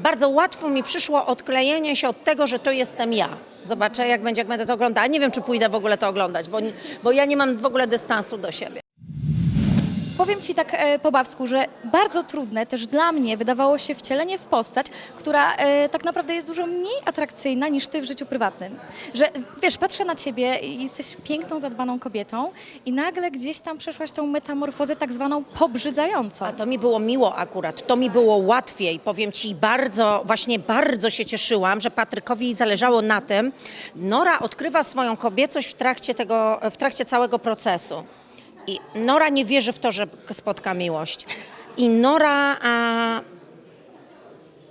bardzo łatwo mi przyszło odklejenie się od tego, że to jestem ja. Zobaczę, jak będzie, jak będę to oglądała. Nie wiem, czy pójdę w ogóle to oglądać, bo, bo ja nie mam w ogóle dystansu do siebie. Powiem Ci tak e, po babsku, że bardzo trudne też dla mnie wydawało się wcielenie w postać, która e, tak naprawdę jest dużo mniej atrakcyjna niż Ty w życiu prywatnym. Że wiesz, patrzę na Ciebie i jesteś piękną, zadbaną kobietą i nagle gdzieś tam przeszłaś tą metamorfozę tak zwaną pobrzydzającą. A to mi było miło akurat, to mi było łatwiej. Powiem Ci, bardzo, właśnie bardzo się cieszyłam, że Patrykowi zależało na tym. Nora odkrywa swoją kobiecość w trakcie, tego, w trakcie całego procesu. I Nora nie wierzy w to, że spotka miłość. I Nora a,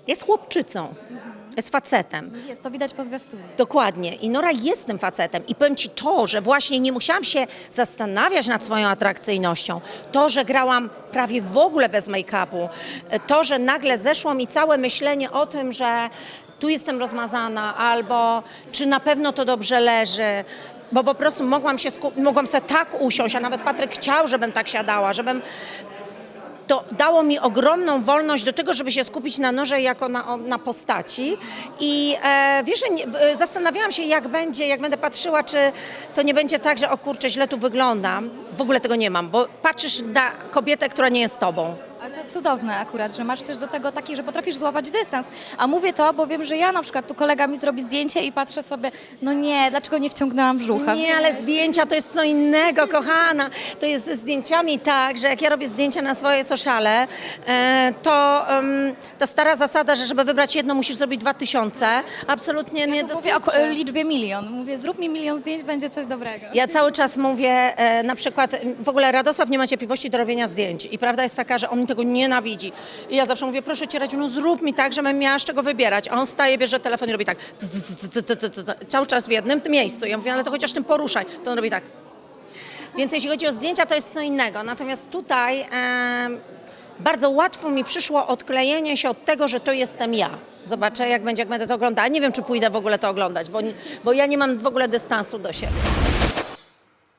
jest chłopczycą, jest facetem. Jest, to widać po zwiastunie. Dokładnie. I Nora jest tym facetem. I powiem Ci to, że właśnie nie musiałam się zastanawiać nad swoją atrakcyjnością. To, że grałam prawie w ogóle bez make-upu. To, że nagle zeszło mi całe myślenie o tym, że tu jestem rozmazana, albo czy na pewno to dobrze leży. Bo po prostu mogłam się mogłam sobie tak usiąść, a nawet Patryk chciał, żebym tak siadała, żebym to dało mi ogromną wolność do tego, żeby się skupić na noże jako na, na postaci. I e, wiesz, nie, e, zastanawiałam się, jak będzie, jak będę patrzyła, czy to nie będzie tak, że o kurczę, źle tu wyglądam. W ogóle tego nie mam, bo patrzysz na kobietę, która nie jest tobą. Ale to cudowne akurat, że masz też do tego taki, że potrafisz złapać dystans. A mówię to, bo wiem, że ja na przykład tu kolega mi zrobi zdjęcie i patrzę sobie, no nie, dlaczego nie wciągnęłam brzucha? Nie, ale zdjęcia to jest co innego, kochana. To jest ze zdjęciami tak, że jak ja robię zdjęcia na swoje sociale, e, to em, ta stara zasada, że żeby wybrać jedno, musisz zrobić dwa tysiące, absolutnie nie Ja mówię o ko- liczbie milion. Mówię, zrób mi milion zdjęć, będzie coś dobrego. Ja cały czas mówię, e, na przykład, w ogóle Radosław nie ma cierpliwości do robienia zdjęć i prawda jest taka, że on tego nienawidzi. I ja zawsze mówię, proszę cię Radziu, no zrób mi tak, żebym miała z czego wybierać. A on staje, bierze telefon i robi tak, cały czas w jednym miejscu. Ja mówię, ale to chociaż tym poruszaj. To on robi tak. Więc jeśli chodzi o zdjęcia, to jest co innego. Natomiast tutaj bardzo łatwo mi przyszło odklejenie się od tego, że to jestem ja. Zobaczę, jak będzie, jak będę to oglądała. Nie wiem, czy pójdę w ogóle to oglądać, bo, bo ja nie mam w ogóle dystansu do siebie.